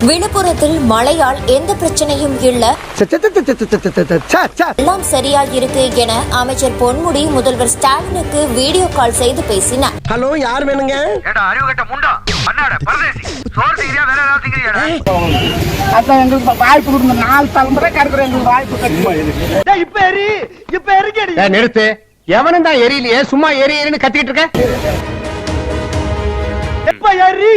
விழுப்புரத்தில் மழையால் எந்த பிரச்சனையும் இல்ல எல்லாம் சரியாயிருக்கு என அமைச்சர் பொன்முடி முதல்வர் ஸ்டாலினுக்கு வீடியோ கால் செய்து பேசினார் ஹலோ யார் வேணுங்க நிறுத்து எவனும் தான் எரியலையே சும்மா எரியன்னு கத்திக்கிட்டு இருக்க இப்ப எரி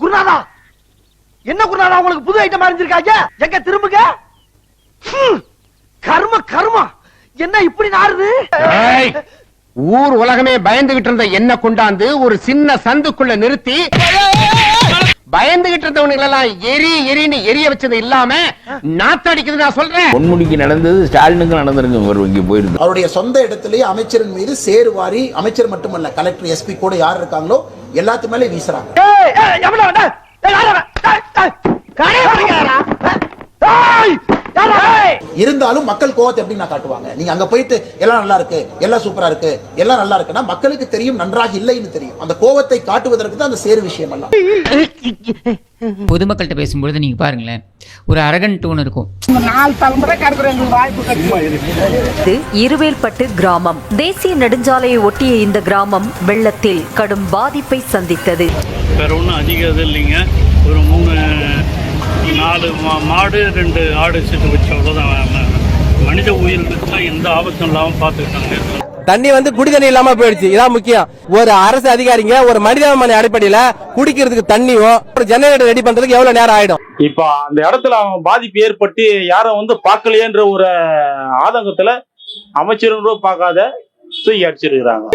குருநாதா! என்ன குருநாதா உங்களுக்கு புது ஐட்டம் அறிஞ்சிருக்காங்க? எங்க திரும்புங்க? ஹம், கர்ம கர்மா! என்ன இப்படி நாறுது? ஊர் உலகமே பயந்துகிட்டு இருந்த என்ன கொண்டாந்து ஒரு சின்ன சந்துக்குள்ள நிறுத்தி பயந்துகிட்டு இருந்தவனுங்க எல்லாம் எரி எரின்னு எரிய வச்சது இல்லாம நாத்தடிக்குது நான் சொல்றேன் பொன்முடிக்கு நடந்தது ஸ்டாலினுக்கு நடந்திருக்கு ஒரு இங்கே போயிருக்கு அவருடைய சொந்த இடத்திலேயே அமைச்சரின் மீது சேறு வாரி அமைச்சர் மட்டுமல்ல கலெக்டர் எஸ்பி கூட யார் இருக்காங்களோ எல்லாத்து மேலே வீசுறாங்க ஏய், எவன்டா அவன்? ஏய், யார் அவன்? ஏய், ஏய், கடை வாங்கியாரா? ஏய், யார் அவன்? இருந்தாலும் மக்கள் கோவத்தை எப்படி நான் காட்டுவாங்க? நீங்க அங்க போயிட்டு எல்லாம் நல்லா இருக்கு எல்லாம் சூப்பரா இருக்கு எல்லாம் நல்லா இருக்குன்னா மக்களுக்கு தெரியும் நன்றாக இல்லைன்னு தெரியும். அந்த கோவத்தை காட்டுவதற்கு தான் அந்த சேறு விஷயம் எல்லாம் பொதுமக்கள்கிட்ட பேசும்பொழுது நீங்கள் பாருங்களேன் ஒரு அரகன் டோன் இருக்கும். இது இருவேல்பட்டு கிராமம். தேசிய நெடுஞ்சாலையை ஒட்டிய இந்த கிராமம் வெள்ளத்தில் கடும் பாதிப்பை சந்தித்தது. வேற ஒன்றும் அதிகம் இல்லைங்க. ஒரு மூணு நாலு மா மாடு ரெண்டு ஆடு செட்டு வச்சு அவ்வளோதான் மனித உயிர்களுக்குலாம் எந்த ஆபத்தும் இல்லாமல் பார்த்துக்கிட்டாங்க தண்ணி வந்து குடி தண்ணி இல்லாம போயிடுச்சு. இதான் முக்கியம். ஒரு அரசு அதிகாரிங்க ஒரு மனிதாபிமான அடிப்படையில குடிக்கிறதுக்கு தண்ணியும் ஒரு ஜெனரேட்டர் ரெடி பண்றதுக்கு எவ்வளவு நேரம் ஆயிடும்? இப்போ அந்த இடத்துல அவன் பாதிப்பு ஏற்பட்டு யாரும் வந்து பார்க்கலையேன்ற ஒரு ஆதங்கத்துல அமைச்சரும் பார்க்காத அடிச்சிருக்கிறாங்க.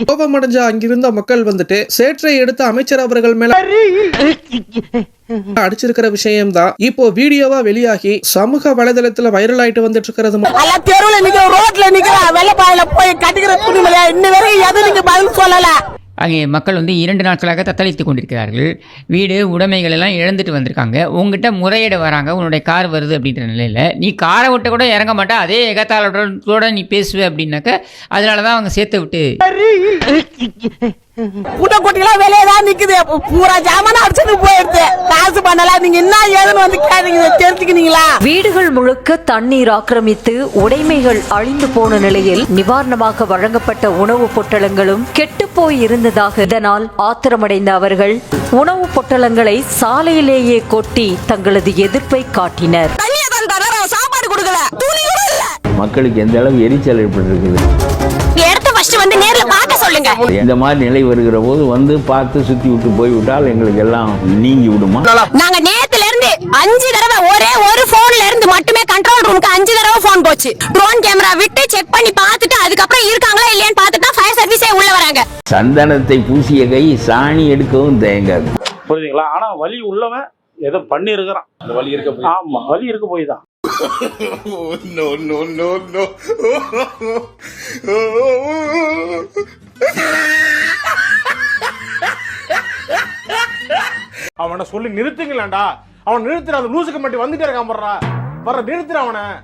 கோபமடைஞ்ச அங்கிருந்த மக்கள் வந்துட்டு சேற்றை எடுத்த அமைச்சர் அவர்கள் மேல அடிச்சிருக்கிற விஷயம் தான் இப்போ வீடியோவா வெளியாகி சமூக வலைதளத்துல வைரல் ஆயிட்டு வந்துட்டு இருக்கிறது தெருவுல நிக்க ரோட்ல நிக்கிற வெள்ளப்பாயில போய் கட்டிக்கிற துணிமலையா இன்ன வரைக்கும் எது நீங்க பதில் சொல்லல? அங்கே மக்கள் வந்து இரண்டு நாட்களாக தத்தளித்து கொண்டிருக்கிறார்கள். வீடு உடைமைகள் எல்லாம் இழந்துட்டு வந்திருக்காங்க. உங்ககிட்ட முறையிட வராங்க. உன்னுடைய கார் வருது அப்படின்ற நிலையில் நீ காரை விட்டு கூட இறங்க மாட்டா. அதே எகத்தாளோட நீ பேசுவ அப்படின்னாக்க அதனால தான் அவங்க சேர்த்து விட்டு குட்டை குட்டிலாம் வெளியே தான் நிக்குது. பூரா ஜாமான அடிச்சுட்டு போயிடுது. காசு பண்ணலாம் நீங்க என்ன ஏதுன்னு வந்து கேட்டீங்க தெரிஞ்சுக்கினீங்களா? வீடுகள் முழுக்க தண்ணீர் ஆக்கிரமித்து உடைமைகள் அழிந்து போன நிலையில் நிவாரணமாக வழங்கப்பட்ட உணவுப் பொட்டலங்களும் கெட்டுப்போய் இருந்ததாக இதனால் ஆத்திரமடைந்த அவர்கள் உணவுப் பொட்டலங்களை சாலையிலேயே கொட்டி தங்களது எதிர்ப்பை காட்டினர். சாப்பாடு கொடுக்கல. மக்களுக்கு எந்த அளவு எரிச்சல் ஏற்பட்டிருக்குது? இடத்த ஃபர்ஸ்ட் வந்து நேர்ல சொல்லுங்க. இந்த மாதிரி நிலை வருகிற போது வந்து பார்த்து சுத்தி விட்டு போய்விட்டால் எங்களுக்கு எல்லாம் நீங்கி விடுமா? நாங்க நேத்துல இருந்து அஞ்சு தடவை ஒரே ஒரு போன்ல இருந்து மட்டுமே கண்ட்ரோல் ரூமுக்கு அஞ்சு தடவை போன் போச்சு. ட்ரோன் கேமரா விட்டு செக் பண்ணி பார்த்துட்டு அதுக்கப்புறம் இருக்காங்களா இல்லையான்னு பார்த்துட்டு ஃபயர் சர்வீஸே உள்ள வராங்க. சந்தனத்தை பூசிய கை சாணி எடுக்கவும் தயங்காது. புரியுதுங்களா? ஆனா வலி உள்ளவன் ஏதோ பண்ணி இருக்கிறான் அந்த வலி இருக்க ஆமா வலி இருக்க போய் தான். அவனை சொல்லி நிறுத்துங்களேன்டா. அவன் நிறுத்துற அந்த லூசுக்கு மட்டும் வந்துட்டே இருக்கான் போடுறா. வர நிறுத்துற அவனை.